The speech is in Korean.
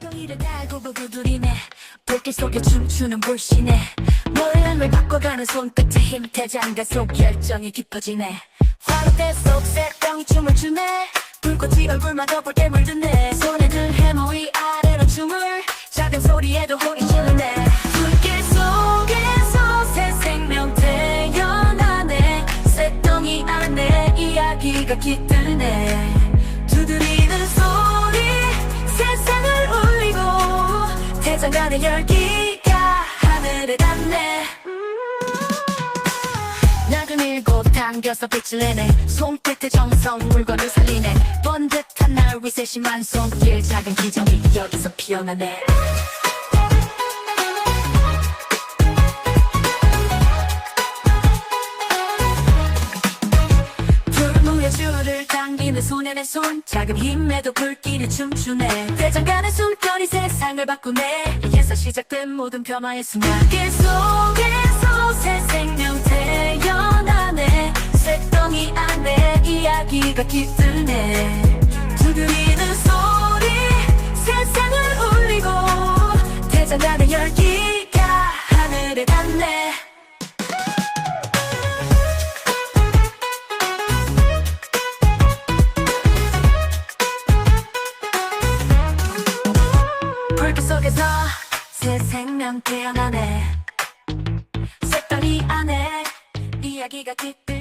덩이를 달고 부부들이네. 불길 속에 춤추는 불씨네. 모양을 바꿔가는 손끝에 힘 대장가 속 열정이 깊어지네. 화롯대 속 새덩이 춤을 추네. 불꽃이 얼굴마다 붉게 물드네. 손에 들 해머 위 아래로 춤을. 작은 소리에도 호이 지르네 불길 속에서 새 생명 태어나네. 새덩이 안에 이야기가 깃드네 대장간의 열기가 하늘에 닿네. 낙을 밀고 당겨서 빛을 내네. 손끝에 정성 물건을 살리네. 번듯한 날 위 세 심한 손길 작은 기적이 여기서 피어나네 당기는 손에 내 손 작은 힘에도 불길이 춤추네. 대장간의 숨결이 세상을 바꾸네. 이제서 시작된 모든 변화의 순간. 길 속에서 새 생명 태어나네. 새덩이 안에 이야기가 깃드네. 두드리는 소리 세상을 울리고 대장간의 열기가 하늘에 닿네 새 생명 태어나네. 색깔이 안에 이야기가 깃